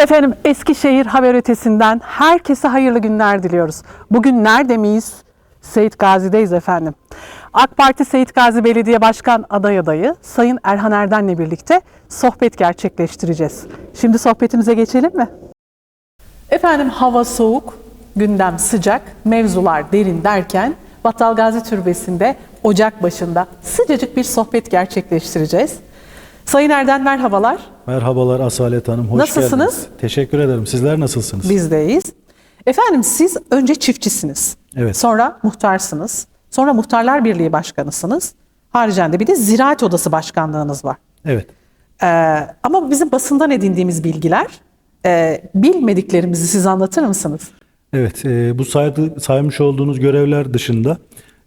Efendim Eskişehir Haber Ötesi'nden herkese hayırlı günler diliyoruz. Bugün nerede miyiz? Seyit Gazi'deyiz efendim. AK Parti Seyit Gazi Belediye Başkan aday adayı Sayın Erhan Erden'le birlikte sohbet gerçekleştireceğiz. Şimdi sohbetimize geçelim mi? Efendim hava soğuk, gündem sıcak, mevzular derin derken Battal Gazi Türbesi'nde Ocak başında sıcacık bir sohbet gerçekleştireceğiz. Sayın Erden merhabalar. Merhabalar Asalet Hanım, hoş Nasılsınız? geldiniz. Teşekkür ederim. Sizler nasılsınız? Bizdeyiz. Efendim siz önce çiftçisiniz. Evet. Sonra muhtarsınız. Sonra Muhtarlar Birliği Başkanısınız. Haricen de bir de Ziraat Odası Başkanlığınız var. Evet. Ee, ama bizim basından edindiğimiz bilgiler, e, bilmediklerimizi siz anlatır mısınız? Evet, e, bu saydı, saymış olduğunuz görevler dışında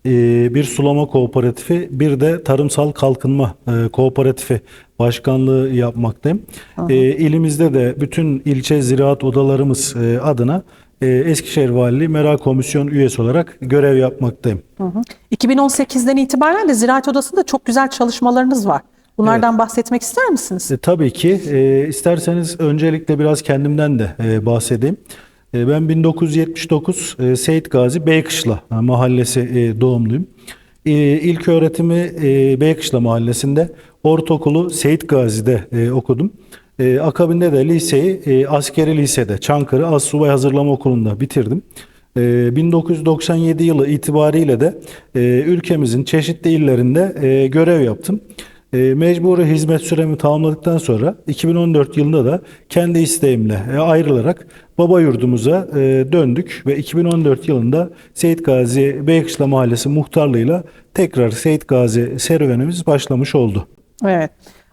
bir sulama kooperatifi, bir de tarımsal kalkınma e, kooperatifi başkanlığı yapmaktayım. E, ilimizde de bütün ilçe ziraat odalarımız e, adına e, Eskişehir Valiliği Meral Komisyon üyesi olarak görev yapmaktayım. Hı hı. 2018'den itibaren de Ziraat Odası'nda çok güzel çalışmalarınız var. Bunlardan bahsetmek ister misiniz? E, tabii ki. E, isterseniz öncelikle biraz kendimden de e, bahsedeyim. E, ben 1979 e, Seyit Gazi Beykışla e, mahallesi doğumluyum. İlk öğretimi Beykışla mahallesinde, ortaokulu Seyit Gazi'de okudum. Akabinde de liseyi askeri lisede, Çankırı Assubay Hazırlama Okulu'nda bitirdim. E, 1997 yılı itibariyle de ülkemizin çeşitli illerinde görev yaptım. Mecburi hizmet süremi tamamladıktan sonra 2014 yılında da kendi isteğimle ayrılarak baba yurdumuza e, döndük ve 2014 yılında Seyit Gazi Beykışla Mahallesi muhtarlığıyla tekrar Seyit Gazi serüvenimiz başlamış oldu. Evet.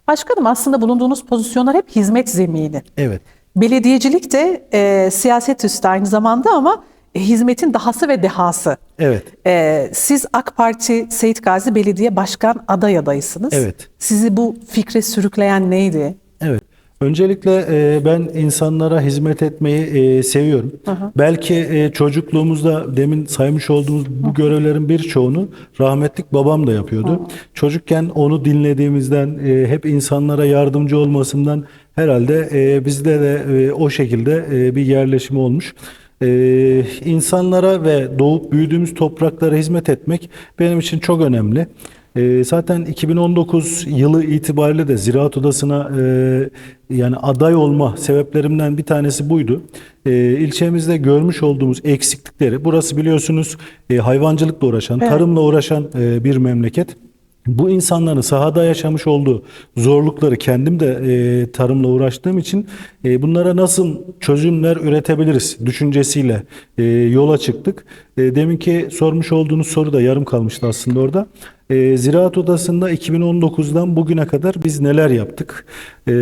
Başkanım aslında bulunduğunuz pozisyonlar hep hizmet zemini. Evet. Belediyecilik de e, siyaset üstü aynı zamanda ama e, hizmetin dahası ve dehası. Evet. E, siz AK Parti Seyit Gazi Belediye Başkan aday adayısınız. Evet. Sizi bu fikre sürükleyen neydi? Öncelikle e, ben insanlara hizmet etmeyi e, seviyorum. Belki e, çocukluğumuzda demin saymış olduğumuz bu görevlerin birçoğunu rahmetlik babam da yapıyordu. Çocukken onu dinlediğimizden, e, hep insanlara yardımcı olmasından herhalde e, bizde de e, o şekilde e, bir yerleşim olmuş. Ee, insanlara ve doğup büyüdüğümüz topraklara hizmet etmek benim için çok önemli. Ee, zaten 2019 yılı itibariyle de Ziraat Odası'na e, yani aday olma sebeplerimden bir tanesi buydu. Ee, ilçemizde görmüş olduğumuz eksiklikleri, burası biliyorsunuz e, hayvancılıkla uğraşan, tarımla uğraşan e, bir memleket. Bu insanların sahada yaşamış olduğu zorlukları kendim de e, tarımla uğraştığım için e, bunlara nasıl çözümler üretebiliriz düşüncesiyle e, yola çıktık. E, deminki sormuş olduğunuz soru da yarım kalmıştı aslında orada. E, Ziraat Odası'nda 2019'dan bugüne kadar biz neler yaptık? E,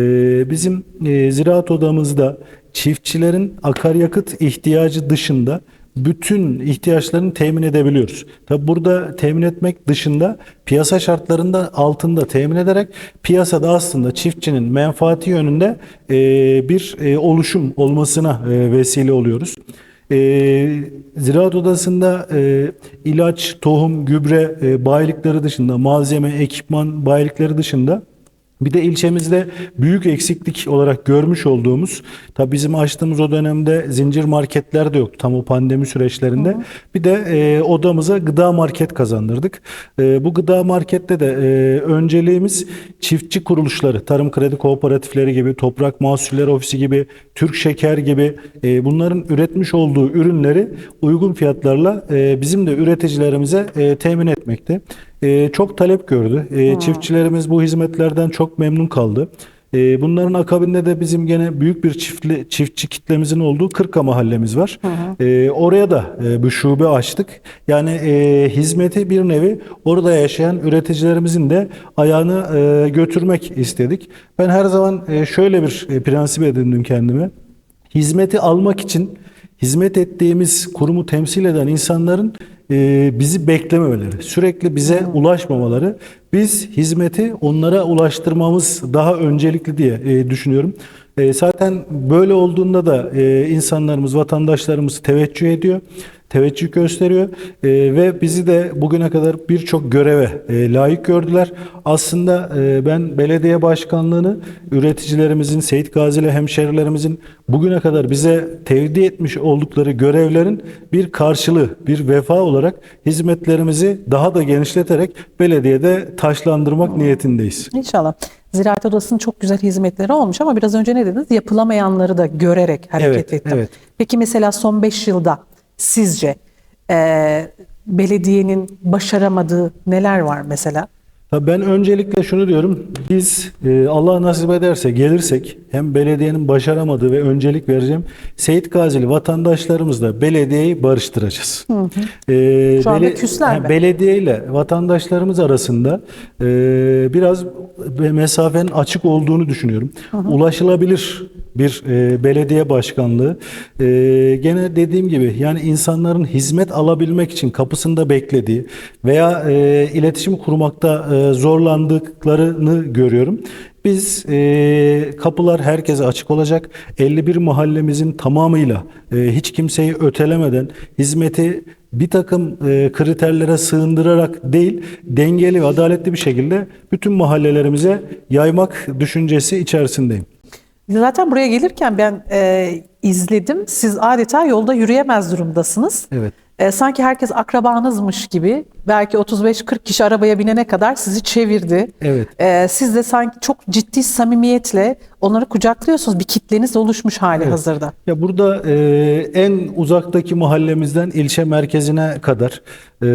bizim e, Ziraat Odamızda çiftçilerin akaryakıt ihtiyacı dışında bütün ihtiyaçlarını temin edebiliyoruz. Tabi burada temin etmek dışında piyasa şartlarında altında temin ederek piyasada aslında çiftçinin menfaati yönünde e, bir e, oluşum olmasına e, vesile oluyoruz. E, Ziraat Odası'nda e, ilaç, tohum, gübre e, bayilikleri dışında, malzeme, ekipman bayilikleri dışında bir de ilçemizde büyük eksiklik olarak görmüş olduğumuz, tabi bizim açtığımız o dönemde zincir marketler de yoktu tam o pandemi süreçlerinde. Bir de e, odamıza gıda market kazandırdık. E, bu gıda markette de e, önceliğimiz çiftçi kuruluşları, tarım kredi kooperatifleri gibi, toprak mahsulleri ofisi gibi, Türk şeker gibi e, bunların üretmiş olduğu ürünleri uygun fiyatlarla e, bizim de üreticilerimize e, temin etmekte. E, çok talep gördü. E, Çiftçilerimiz bu hizmetlerden çok memnun kaldı. E, bunların akabinde de bizim gene büyük bir çiftli, çiftçi kitlemizin olduğu Kırka mahallemiz var. E, oraya da e, bir şube açtık. Yani e, hizmeti bir nevi orada yaşayan üreticilerimizin de ayağını e, götürmek istedik. Ben her zaman e, şöyle bir e, prensip edindim kendime. Hizmeti almak için hizmet ettiğimiz kurumu temsil eden insanların e, bizi beklememeleri, sürekli bize ulaşmamaları, biz hizmeti onlara ulaştırmamız daha öncelikli diye e, düşünüyorum. E, zaten böyle olduğunda da e, insanlarımız, vatandaşlarımız teveccüh ediyor. Teveccüh gösteriyor E, ve bizi de bugüne kadar birçok göreve e, layık gördüler. Aslında e, ben belediye başkanlığını üreticilerimizin, Seyit Gazi'li hemşerilerimizin bugüne kadar bize tevdi etmiş oldukları görevlerin bir karşılığı, bir vefa olarak hizmetlerimizi daha da genişleterek belediyede taşlandırmak niyetindeyiz. İnşallah. Ziraat Odası'nın çok güzel hizmetleri olmuş ama biraz önce ne dediniz? Yapılamayanları da görerek hareket Evet, ettim. evet. Peki mesela son 5 yılda sizce e, belediyenin başaramadığı neler var mesela? Tabii Ben öncelikle şunu diyorum. Biz e, Allah nasip ederse gelirsek hem belediyenin başaramadığı ve öncelik vereceğim Seyit Gazili vatandaşlarımızla belediyeyi barıştıracağız. E, Şu anda küsler mi? Belediye ile vatandaşlarımız arasında e, biraz mesafenin açık olduğunu düşünüyorum. Ulaşılabilir bir e, belediye başkanlığı. E, gene dediğim gibi yani insanların hizmet alabilmek için kapısında beklediği veya e, iletişim kurmakta e, zorlandıklarını görüyorum. Biz e, kapılar herkese açık olacak. 51 mahallemizin tamamıyla e, hiç kimseyi ötelemeden hizmeti bir takım e, kriterlere sığındırarak değil dengeli ve adaletli bir şekilde bütün mahallelerimize yaymak düşüncesi içerisindeyim. Zaten buraya gelirken ben e, izledim. Siz adeta yolda yürüyemez durumdasınız. Evet. E, sanki herkes akrabanızmış gibi belki 35-40 kişi arabaya binene kadar sizi çevirdi. Evet. E, siz de sanki çok ciddi samimiyetle onları kucaklıyorsunuz. Bir kitleniz oluşmuş hali hazırda. Ya burada e, en uzaktaki mahallemizden ilçe merkezine kadar e,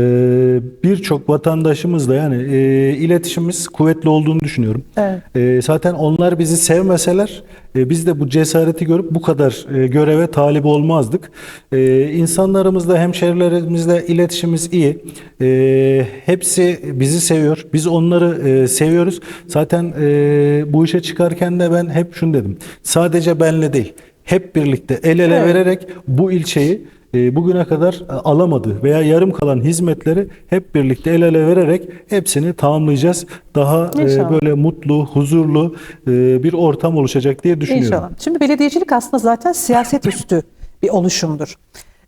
birçok vatandaşımızla yani e, iletişimimiz kuvvetli olduğunu düşünüyorum. Evet. E, zaten onlar bizi sevmeseler e, biz de bu cesareti görüp bu kadar e, göreve talip olmazdık. E, insanlarımızla, hemşerilerimizle iletişimimiz iyi. E, hepsi bizi seviyor. Biz onları e, seviyoruz. Zaten e, bu işe çıkarken de ben hep şunu dedim. Sadece benle değil. Hep birlikte el ele Evet. vererek bu ilçeyi e, bugüne kadar e, alamadı veya yarım kalan hizmetleri hep birlikte el ele vererek hepsini tamamlayacağız. Daha e, İnşallah. böyle mutlu, huzurlu bir ortam oluşacak diye düşünüyorum. İnşallah. Şimdi belediyecilik aslında zaten siyaset üstü bir oluşumdur.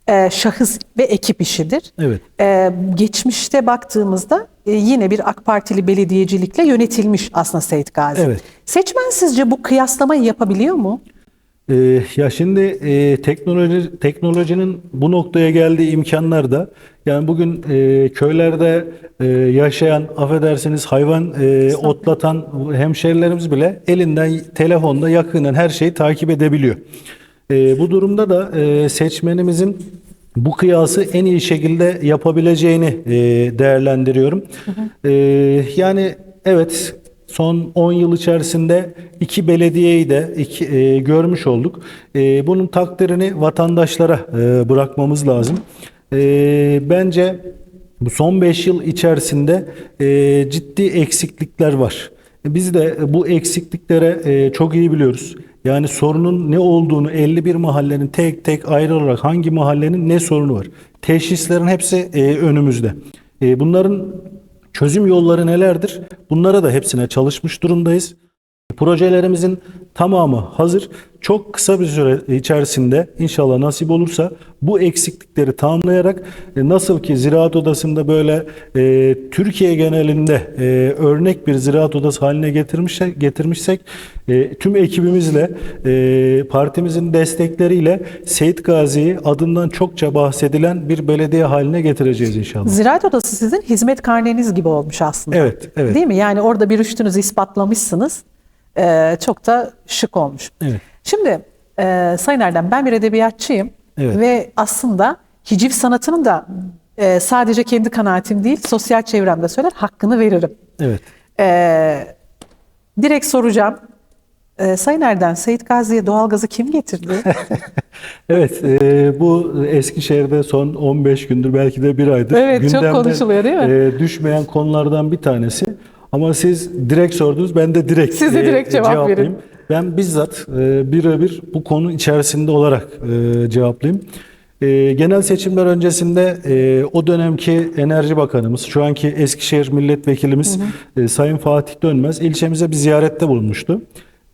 E, şahıs ve ekip işidir. Evet. E, geçmişte baktığımızda e, yine bir AK Partili belediyecilikle yönetilmiş aslında Seyit Gazi. Evet. Seçmen sizce bu kıyaslamayı yapabiliyor mu? Ee, ya şimdi e, teknoloji teknolojinin bu noktaya geldiği imkanlar da yani bugün e, köylerde e, yaşayan affedersiniz hayvan e, otlatan hemşerilerimiz bile elinden telefonda yakından her şeyi takip edebiliyor. E, bu durumda da e, seçmenimizin bu kıyası en iyi şekilde yapabileceğini e, değerlendiriyorum. E, yani evet Son 10 yıl içerisinde iki belediyeyi de iki, e, görmüş olduk. E, bunun takdirini vatandaşlara e, bırakmamız lazım. E, bence bu son 5 yıl içerisinde e, ciddi eksiklikler var. Biz de bu eksikliklere e, çok iyi biliyoruz. Yani sorunun ne olduğunu 51 mahallenin tek tek ayrı olarak hangi mahallenin ne sorunu var. Teşhislerin hepsi e, önümüzde. E, bunların Çözüm yolları nelerdir? Bunlara da hepsine çalışmış durumdayız. Projelerimizin tamamı hazır. Çok kısa bir süre içerisinde inşallah nasip olursa bu eksiklikleri tamamlayarak e, nasıl ki Ziraat Odası'nda böyle e, Türkiye genelinde e, örnek bir ziraat odası haline getirmişsek, getirmişsek e, tüm ekibimizle e, partimizin destekleriyle Seyit Gazi'yi adından çokça bahsedilen bir belediye haline getireceğiz inşallah. Ziraat Odası sizin hizmet karneniz gibi olmuş aslında. Evet, evet. Değil mi? Yani orada bir rüştünüzü ispatlamışsınız. E, çok da şık olmuş. Evet. Şimdi e, Sayın Erdem ben bir edebiyatçıyım Evet. ve aslında hiciv sanatının da e, sadece kendi kanaatim değil sosyal çevremde söyler hakkını veririm. Evet. E, direkt soracağım. E, Sayın Erdem Seyit Gazi'ye doğalgazı kim getirdi? Evet, e, bu Eskişehir'de son 15 gündür belki de bir aydır Evet, çok konuşuluyor değil mi? e, düşmeyen konulardan bir tanesi. Ama siz direkt sordunuz, ben de direkt, Siz de direkt cevap cevaplayayım. verin. Ben bizzat e, birebir bu konu içerisinde olarak e, cevaplayayım. E, genel seçimler öncesinde e, o dönemki Enerji Bakanımız, şu anki Eskişehir Milletvekilimiz e, Sayın Fatih Dönmez ilçemize bir ziyarette bulunmuştu.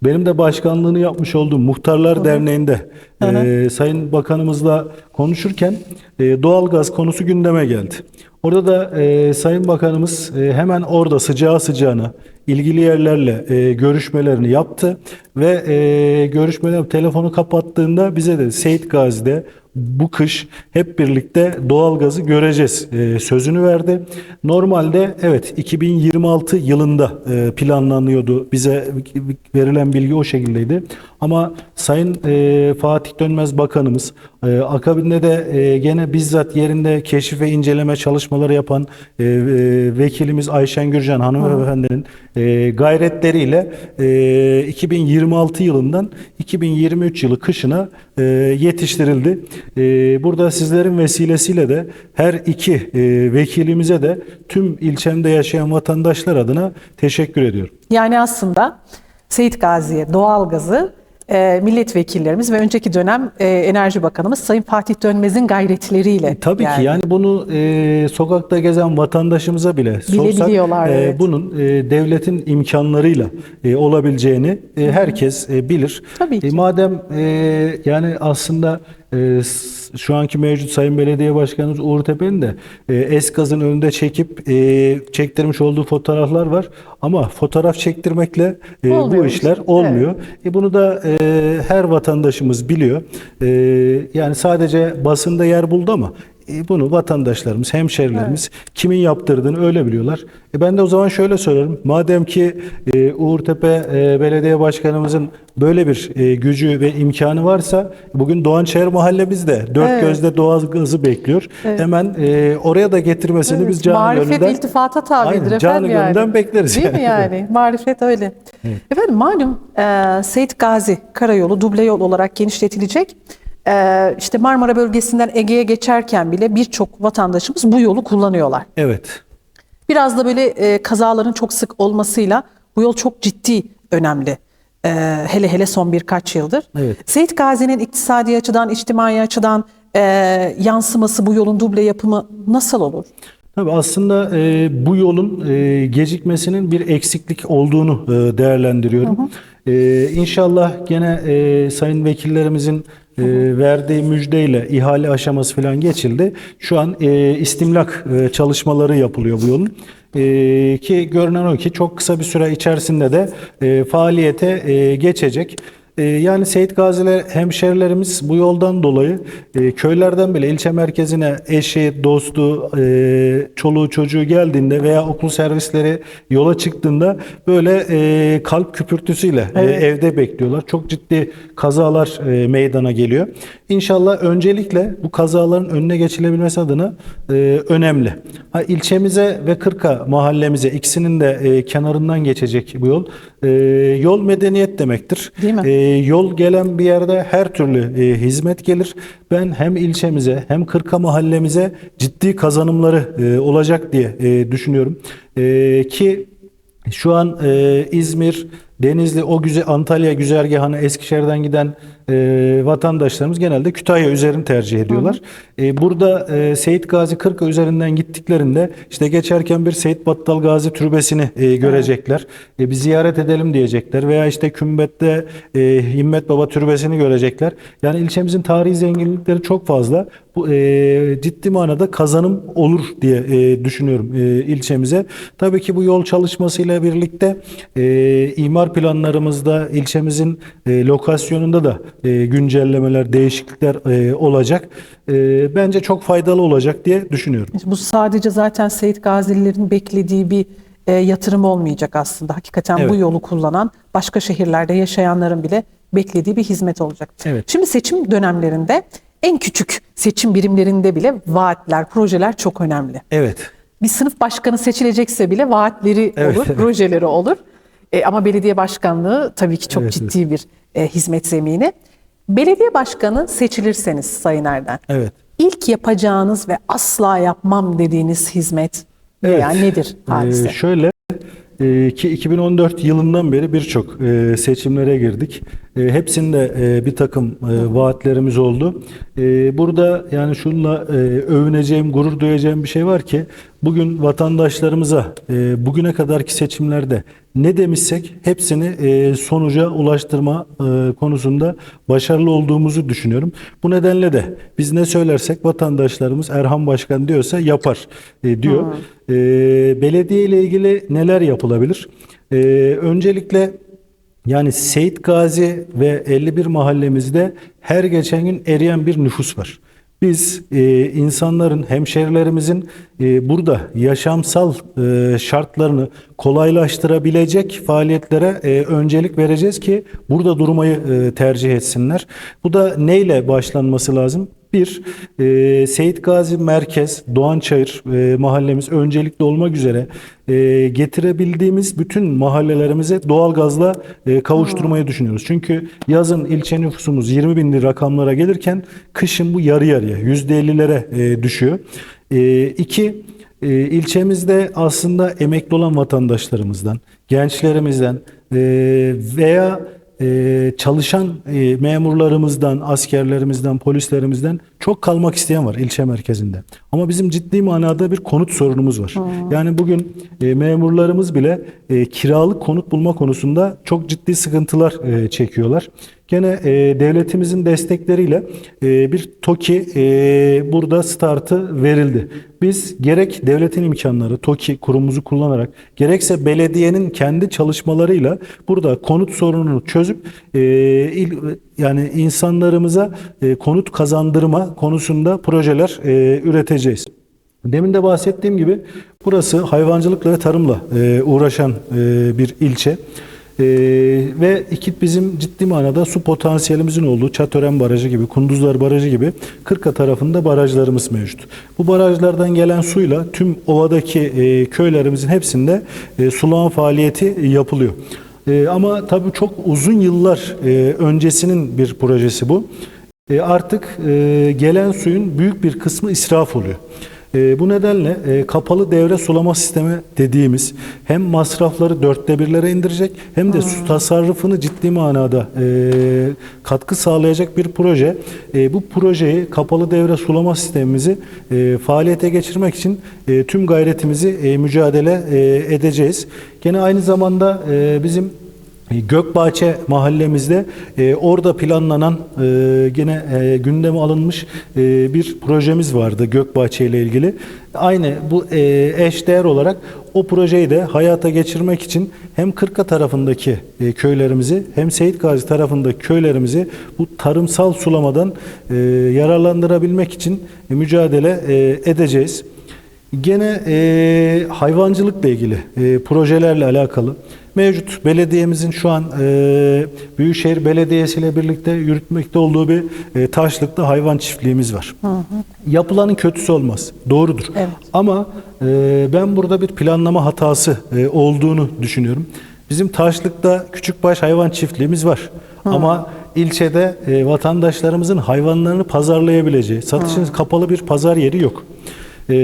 Benim de başkanlığını yapmış olduğum Muhtarlar Derneği'nde e, Sayın Bakanımızla konuşurken e, doğalgaz konusu gündeme geldi. Orada da e, Sayın Bakanımız e, hemen orada sıcağı sıcağına ilgili yerlerle e, görüşmelerini yaptı ve e, görüşmeler telefonu kapattığında bize de Seyit Gazi'de bu kış hep birlikte doğalgazı göreceğiz e, sözünü verdi. Normalde evet 2026 yılında e, planlanıyordu. Bize verilen bilgi o şekildeydi. Ama Sayın e, Fatih Dönmez Bakanımız e, akabinde de e, gene bizzat yerinde keşif ve inceleme çalışmaları yapan e, e, vekilimiz Ayşen Gürcan hanımefendinin e, gayretleriyle e, 2026 yılından 2023 yılı kışına e, yetiştirildi. E, burada sizlerin vesilesiyle de her iki e, vekilimize de tüm ilçemde yaşayan vatandaşlar adına teşekkür ediyorum. Yani aslında Seyit Gazi'ye doğalgazı e, milletvekillerimiz ve önceki dönem e, Enerji Bakanımız Sayın Fatih Dönmez'in gayretleriyle Tabii geldi. ki yani bunu e, sokakta gezen vatandaşımıza bile sorsak e, evet. bunun e, devletin imkanlarıyla e, olabileceğini e, herkes e, bilir. Tabii ki. E, madem e, yani aslında e, s- şu anki mevcut Sayın Belediye Başkanımız Uğur Tepe'nin de e, Eskaz'ın önünde çekip e, çektirmiş olduğu fotoğraflar var. Ama fotoğraf çektirmekle e, bu işler olmuyor. E, bunu da e, her vatandaşımız biliyor. E, yani sadece basında yer buldu ama e, bunu vatandaşlarımız, hemşerilerimiz kimin yaptırdığını öyle biliyorlar. E, ben de o zaman şöyle söylerim. Madem ki e, Uğurtepe e, Belediye Başkanımızın böyle bir e, gücü ve imkanı varsa bugün Doğançayır mahallemizde dört Evet. gözle doğal gazı bekliyor. Hemen e, oraya da getirmesini Evet, biz canı Marifet gönülden iltifata tabidir Aynen, efendim canı yani. bekleriz. Değil mi yani? Marifet öyle. Efendim malum e, Seyit Gazi Karayolu duble yol olarak genişletilecek. E, işte Marmara bölgesinden Ege'ye geçerken bile birçok vatandaşımız bu yolu kullanıyorlar. Evet. Biraz da böyle e, kazaların çok sık olmasıyla bu yol çok ciddi önemli. E, hele hele son birkaç yıldır. Evet. Seyit Gazi'nin iktisadi açıdan, içtimai açıdan e, yansıması bu yolun duble yapımı nasıl olur? Tabii aslında e, bu yolun e, gecikmesinin bir eksiklik olduğunu e, değerlendiriyorum. E, inşallah gene e, sayın vekillerimizin e, verdiği müjdeyle ihale aşaması falan geçildi. Şu an e, istimlak e, çalışmaları yapılıyor bu yolun. E, ki görünen o ki çok kısa bir süre içerisinde de e, faaliyete e, geçecek. Ee, Yani Seyit Gaziler hemşerilerimiz bu yoldan dolayı e, köylerden bile ilçe merkezine eşi, dostu, e, çoluğu çocuğu geldiğinde veya okul servisleri yola çıktığında böyle e, kalp küpürtüsüyle e, evde bekliyorlar. Çok ciddi kazalar e, meydana geliyor. İnşallah öncelikle bu kazaların önüne geçilebilmesi adına e, önemli. Ha, ilçemize ve Kırka mahallemize ikisinin de e, kenarından geçecek bu yol. E, yol medeniyet demektir. Değil mi? E, yol gelen bir yerde her türlü e, hizmet gelir. Ben hem ilçemize hem Kırka mahallemize ciddi kazanımları e, olacak diye e, düşünüyorum. E, ki şu an e, İzmir, Denizli, o güzel Antalya güzergahına Eskişehir'den giden e, vatandaşlarımız genelde Kütahya üzerini tercih ediyorlar. E, burada e, Seyit Gazi Kırka üzerinden gittiklerinde işte geçerken bir Seyit Battal Gazi türbesini e, görecekler. E, bir ziyaret edelim diyecekler veya işte Kümbet'te e, Himmet Baba türbesini görecekler. Yani ilçemizin tarihi zenginlikleri çok fazla. Bu e, ciddi manada kazanım olur diye e, düşünüyorum e, ilçemize. Tabii ki bu yol çalışmasıyla birlikte e, imar planlarımızda ilçemizin e, lokasyonunda da e, güncellemeler, değişiklikler e, olacak. E, bence çok faydalı olacak diye düşünüyorum. Bu sadece zaten Seyit Gazililerin beklediği bir e, yatırım olmayacak aslında. Hakikaten bu Evet. yolu kullanan başka şehirlerde yaşayanların bile beklediği bir hizmet olacak. Evet. Şimdi seçim dönemlerinde en küçük seçim birimlerinde bile vaatler, projeler çok önemli. Evet. Bir sınıf başkanı seçilecekse bile vaatleri Evet, olur, evet. projeleri olur. E, ama belediye başkanlığı tabii ki çok Evet, ciddi bir e, hizmet zemini. Belediye başkanı seçilirseniz Sayın Erden, Evet. ilk yapacağınız ve asla yapmam dediğiniz hizmet veya Evet. nedir hadise? Ee, şöyle e, ki 2014 yılından beri birçok e, seçimlere girdik. E, hepsinde e, bir takım e, vaatlerimiz oldu. Burada yani şunla övüneceğim, gurur duyacağım bir şey var ki bugün vatandaşlarımıza bugüne kadarki seçimlerde ne demişsek hepsini sonuca ulaştırma konusunda başarılı olduğumuzu düşünüyorum. Bu nedenle de biz ne söylersek vatandaşlarımız Erhan Başkan diyorsa yapar diyor. E, belediye ile ilgili neler yapılabilir? Öncelikle yani Seyit Gazi ve 51 mahallemizde her geçen gün eriyen bir nüfus var. Biz e, insanların, hemşerilerimizin e, burada yaşamsal e, şartlarını kolaylaştırabilecek faaliyetlere e, öncelik vereceğiz ki burada durmayı e, tercih etsinler. Bu da neyle başlanması lazım? Bir, e, Seyit Gazi Merkez, Doğançayır e, mahallemiz öncelikli olmak üzere e, getirebildiğimiz bütün mahallelerimize doğalgazla e, kavuşturmayı düşünüyoruz. Çünkü yazın ilçe nüfusumuz 20 binli rakamlara gelirken kışın bu yarı yarıya %50'lere e, düşüyor. E, iki, e, ilçemizde aslında emekli olan vatandaşlarımızdan, gençlerimizden e, veya çalışan e, memurlarımızdan, askerlerimizden, polislerimizden çok kalmak isteyen var ilçe merkezinde. Ama bizim ciddi manada bir konut sorunumuz var. Yani bugün e, memurlarımız bile e, kiralık konut bulma konusunda çok ciddi sıkıntılar e, çekiyorlar. Gene e, devletimizin destekleriyle e, bir TOKİ e, burada startı verildi. Biz gerek devletin imkanları, TOKİ kurumumuzu kullanarak gerekse belediyenin kendi çalışmalarıyla burada konut sorununu çözüp e, il, yani insanlarımıza e, konut kazandırma konusunda projeler e, üreteceğiz. Demin de bahsettiğim gibi burası hayvancılıkla ve tarımla e, uğraşan e, bir ilçe. Ee, ve iki bizim ciddi manada su potansiyelimizin olduğu Çatören Barajı gibi, Kunduzlar Barajı gibi Kırka tarafında barajlarımız mevcut. Bu barajlardan gelen suyla tüm ovadaki e, köylerimizin hepsinde e, sulama faaliyeti yapılıyor. E, ama tabii çok uzun yıllar e, öncesinin bir projesi bu. E, artık e, gelen suyun büyük bir kısmı israf oluyor. E, bu nedenle e, kapalı devre sulama sistemi dediğimiz hem masrafları dörtte birlere indirecek hem de su tasarrufunu ciddi manada e, katkı sağlayacak bir proje. E, bu projeyi kapalı devre sulama sistemimizi e, faaliyete geçirmek için e, tüm gayretimizi e, mücadele e, edeceğiz. Gene aynı zamanda e, bizim Gökbahçe mahallemizde e, orada planlanan e, gene e, gündeme alınmış e, bir projemiz vardı Gökbahçe ile ilgili. Aynı bu e, eşdeğer olarak o projeyi de hayata geçirmek için hem Kırka tarafındaki e, köylerimizi hem Seyit Gazi tarafındaki köylerimizi bu tarımsal sulamadan e, yararlandırabilmek için e, mücadele e, edeceğiz. Gene e, hayvancılıkla ilgili e, projelerle alakalı mevcut belediyemizin şu an e, Büyükşehir Belediyesi ile birlikte yürütmekte olduğu bir e, taşlıkta hayvan çiftliğimiz var. Yapılanın kötüsü olmaz. Doğrudur. Evet. Ama e, ben burada bir planlama hatası e, olduğunu düşünüyorum. Bizim taşlıkta küçükbaş hayvan çiftliğimiz var. Ama ilçede e, vatandaşlarımızın hayvanlarını pazarlayabileceği, satışın kapalı bir pazar yeri yok. E,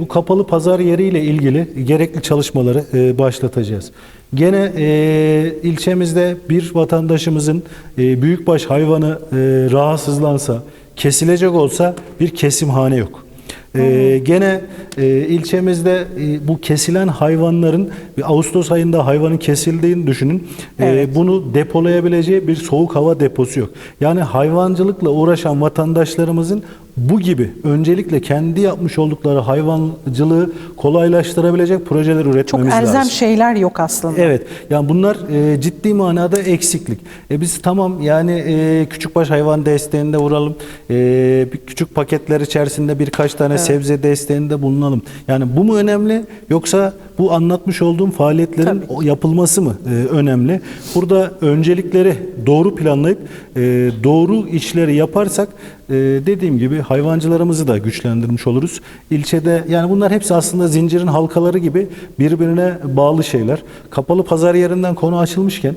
bu kapalı pazar yeriyle ilgili gerekli çalışmaları e, başlatacağız. Gene e, ilçemizde bir vatandaşımızın e, büyükbaş hayvanı e, rahatsızlansa, kesilecek olsa bir kesimhane yok. Ee, gene e, ilçemizde e, bu kesilen hayvanların Ağustos ayında hayvanın kesildiğini düşünün. Ee, Evet. bunu depolayabileceği bir soğuk hava deposu yok. Yani hayvancılıkla uğraşan vatandaşlarımızın bu gibi öncelikle kendi yapmış oldukları hayvancılığı kolaylaştırabilecek projeler Çok üretmemiz elzem lazım. şeyler yok aslında. Evet. Yani bunlar e, ciddi manada eksiklik. E, biz tamam yani e, küçükbaş hayvan desteğinde vuralım. E, bir küçük paketler içerisinde birkaç tane sebze desteğinde bulunalım. Yani bu mu önemli yoksa bu anlatmış olduğum faaliyetlerin Tabii. yapılması mı e, önemli? Burada öncelikleri doğru planlayıp e, doğru işleri yaparsak e, dediğim gibi hayvancılarımızı da güçlendirmiş oluruz. İlçede yani bunlar hepsi aslında zincirin halkaları gibi birbirine bağlı şeyler. Kapalı pazar yerinden konu açılmışken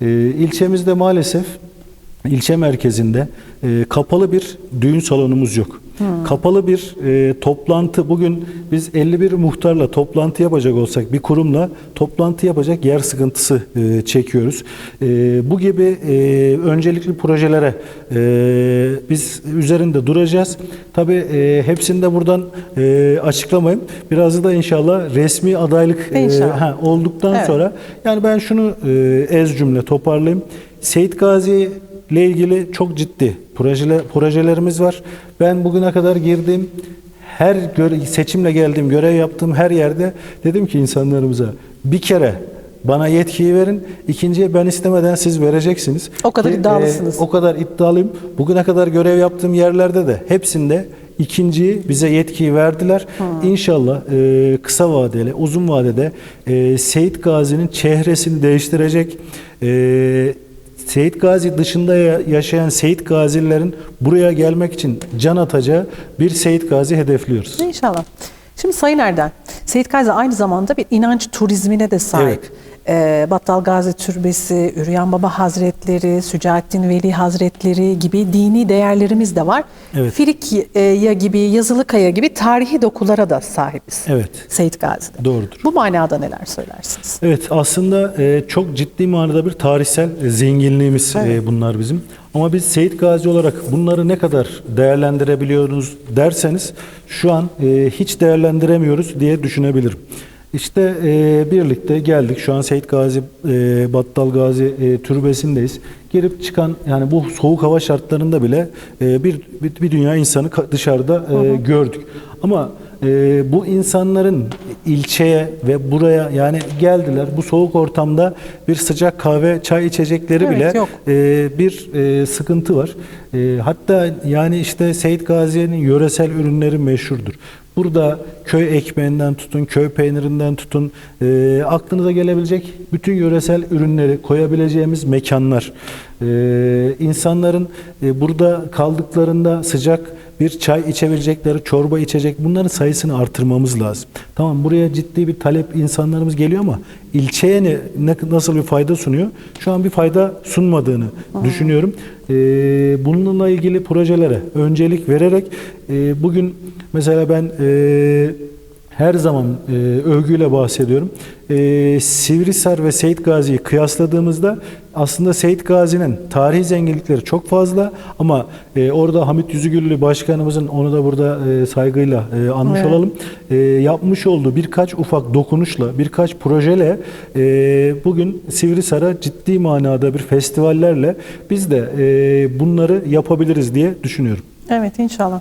e, ilçemizde maalesef ilçe merkezinde e, kapalı bir düğün salonumuz yok. Kapalı bir e, toplantı bugün biz 51 muhtarla toplantı yapacak olsak bir kurumla toplantı yapacak yer sıkıntısı e, çekiyoruz. E, bu gibi e, öncelikli projelere e, biz üzerinde duracağız. Tabii e, hepsini de buradan e, açıklamayayım. Biraz da inşallah resmi adaylık e, İnşallah. ha, olduktan Evet. sonra yani ben şunu e, ez cümle toparlayayım. Seyit Gazi ile ilgili çok ciddi projeler, projelerimiz var. Ben bugüne kadar girdiğim her göre, seçimle geldiğim, görev yaptığım her yerde dedim ki insanlarımıza bir kere bana yetkiyi verin. ikinciye ben istemeden siz vereceksiniz. O kadar Ki, iddialısınız. o kadar iddialıyım. Bugüne kadar görev yaptığım yerlerde de hepsinde ikinciyi bize yetkiyi verdiler. İnşallah e, kısa vadeli, uzun vadede e, Seyit Gazi'nin çehresini değiştirecek. E, Seyit Gazi dışında ya- yaşayan Seyit Gazilerin buraya gelmek için can atacağı bir Seyit Gazi hedefliyoruz. İnşallah. Şimdi Sayın Erden, Seyit Gazi aynı zamanda bir inanç turizmine de sahip. Evet. Ee, Battal Gazi Türbesi, Üryan Baba Hazretleri, Sücaettin Veli Hazretleri gibi dini değerlerimiz de var. Evet. Frikya gibi, Yazılıkaya gibi tarihi dokulara da sahibiz. Evet. Seyit Gazi'de. Doğrudur. Bu manada neler söylersiniz? Evet aslında e, çok ciddi manada bir tarihsel e, zenginliğimiz e, bunlar bizim. Ama biz Seyit Gazi olarak bunları ne kadar değerlendirebiliyoruz derseniz şu an e, hiç değerlendiremiyoruz diye düşünebilirim. İşte e, birlikte geldik. Şu an Seyit Gazi, e, Battal Gazi e, türbesindeyiz. Girip çıkan yani bu soğuk hava şartlarında bile e, bir, bir, bir dünya insanı dışarıda e, gördük. Ama e, bu insanların ilçeye ve buraya yani geldiler bu soğuk ortamda bir sıcak kahve çay içecekleri Evet, bile yok. e, bir e, sıkıntı var. E, hatta yani işte Seyit Gazi'nin yöresel ürünleri meşhurdur. Burada köy ekmeğinden tutun, köy peynirinden tutun, e, aklınıza gelebilecek bütün yöresel ürünleri koyabileceğimiz mekanlar. E, insanların e, burada kaldıklarında sıcak bir çay içebilecekleri, çorba içecek bunların sayısını artırmamız lazım. Tamam buraya ciddi bir talep insanlarımız geliyor ama ilçeye ne, ne- nasıl bir fayda sunuyor? Şu an bir fayda sunmadığını düşünüyorum. Ee, bununla ilgili projelere öncelik vererek e, bugün mesela ben e, her zaman e, övgüyle bahsediyorum. E, Sivrisar ve Seyit Gazi'yi kıyasladığımızda aslında Seyit Gazi'nin tarihi zenginlikleri çok fazla ama e, orada Hamit Yüzügüllü Başkanımızın onu da burada e, saygıyla e, anmış Evet. olalım. E, yapmış olduğu birkaç ufak dokunuşla, birkaç projeyle e, bugün Sivrisar'a ciddi manada bir festivallerle biz de e, bunları yapabiliriz diye düşünüyorum. Evet inşallah.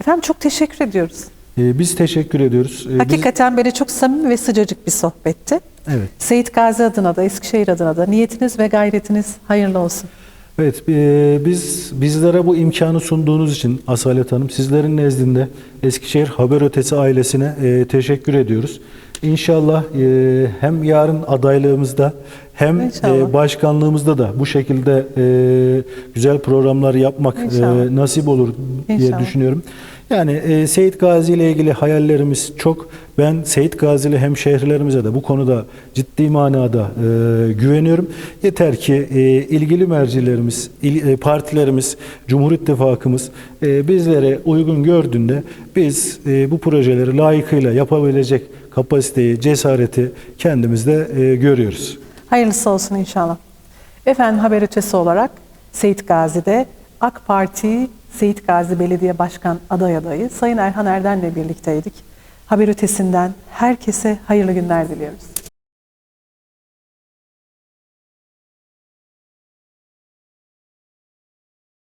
Efendim çok teşekkür ediyoruz. E, biz teşekkür ediyoruz. E, biz- Hakikaten böyle çok samimi ve sıcacık bir sohbetti. evet. Seyit Gazi adına da Eskişehir adına da niyetiniz ve gayretiniz hayırlı olsun. Evet, e, biz bizlere bu imkanı sunduğunuz için Asalet Hanım, sizlerin nezdinde Eskişehir Haber Ötesi ailesine e, teşekkür ediyoruz. İnşallah e, hem yarın adaylığımızda hem e, başkanlığımızda da bu şekilde e, güzel programlar yapmak e, nasip olur diye İnşallah. düşünüyorum. Yani e, Seyit Gazi ile ilgili hayallerimiz çok. Ben Seyit Gazi'li hemşehrilerimize de bu konuda ciddi manada e, güveniyorum. Yeter ki e, ilgili mercilerimiz, il- e, partilerimiz, Cumhur İttifakımız e, bizlere uygun gördüğünde biz e, bu projeleri layıkıyla yapabilecek kapasiteyi, cesareti kendimizde e, görüyoruz. Hayırlısı olsun inşallah. Efendim haber ötesi olarak Seyit Gazi'de AK Parti Seyit Gazi Belediye Başkan aday adayı Sayın Erhan Erden'le birlikteydik. Haber ötesinden herkese hayırlı günler diliyoruz.